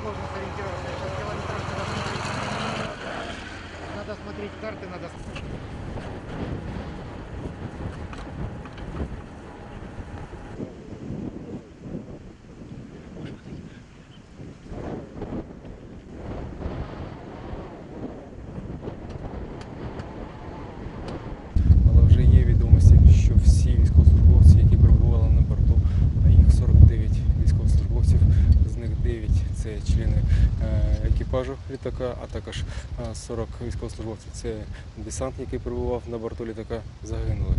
сложно сориентироваться. Сейчас километров надо смотреть. Надо смотреть карты, надо... члени е, екіпажу літака, а також е, 40 військовослужбовців це десант, який перебував на борту літака, загинули.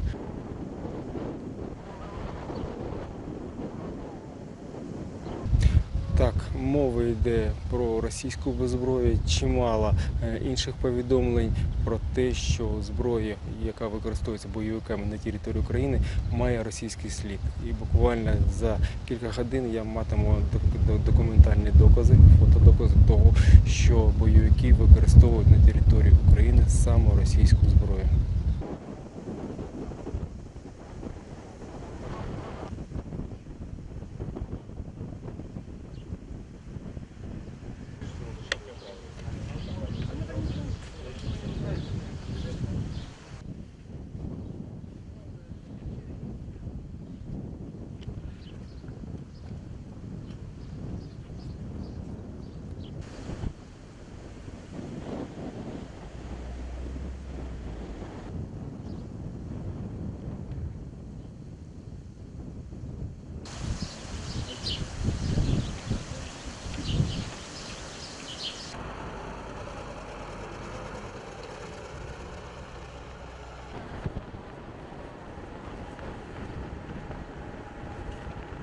Мова йде про російську зброю, чимало е, інших повідомлень про те, що зброя, яка використовується бойовиками на території України, має російський слід. І буквально за кілька годин я матиму док- док- документальні докази, фотодокази того, що бойовики використовують на території України саме російську зброю.